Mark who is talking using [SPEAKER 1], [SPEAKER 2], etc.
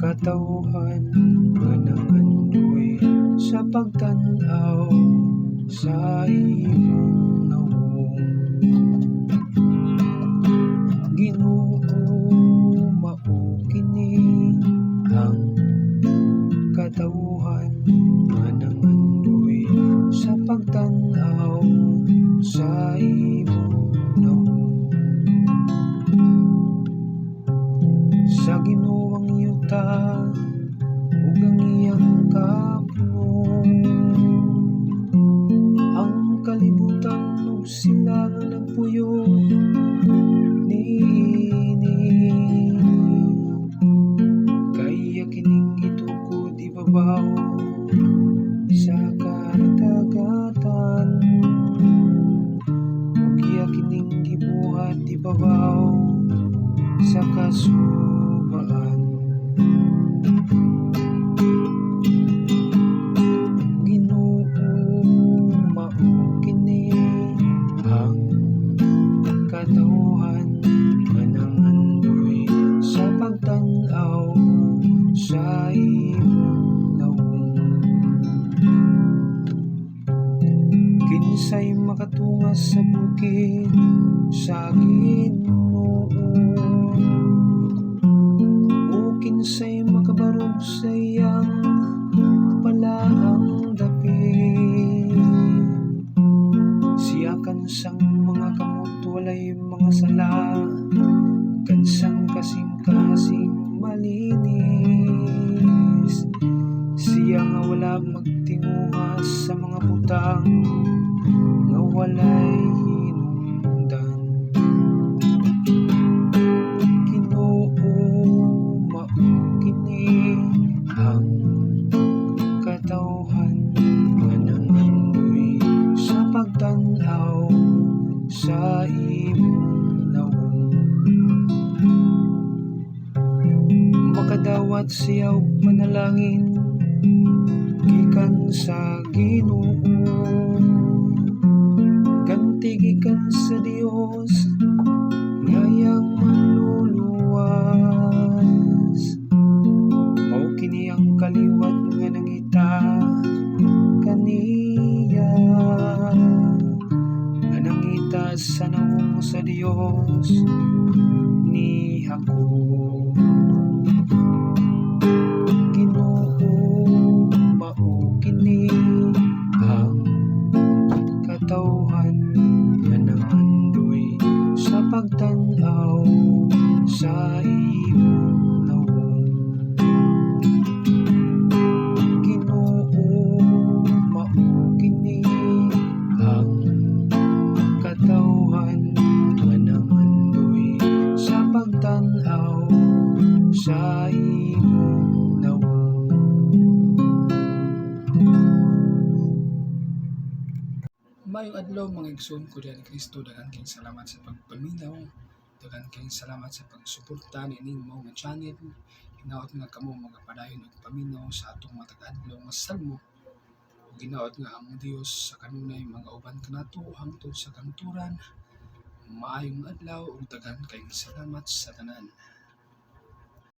[SPEAKER 1] katawhan nga nangandoy sa pagtanaw sa imong nawong Ginoo mao kini ang katawhan nga nangandoy sa pagtanaw sa imong nga nagpuyo niini kaya kining itukod ibabaw sa kadagatan ug iya kining gibuhat ibabaw sa kasubaan Kinsay makatungas sa bukid sa Ginoo o kinsay makabarog sa iyang palaang dapit. Siya kansang mga kamot walay mga sala. Kansang kasing-kasing malinis. Siya nga wala magtinguha sa mga butang nga walay mao kini ang katawhan. Nga nangandoy sa pagtanaw sa imong nawong makadawat siya og manalangin gikan sa Ginoo Dios ni Jacob Ginoo mao kini ang katawhan nga nangandoy sa pagtanaw sa sa imong
[SPEAKER 2] Mayong adlaw mga igsoon ko ni Kristo daghang kayong salamat sa pagpaminaw. Daghang kayong salamat sa pagsuporta ni ining mao nga channel. Hinaot nga kamo mga padayon ug paminaw sa atong matag adlaw nga salmo. Ginaot nga ang Dios sa kanunay mga uban kanato hangtod sa kanturan. Maayong adlaw ug daghang kayong salamat sa tanan.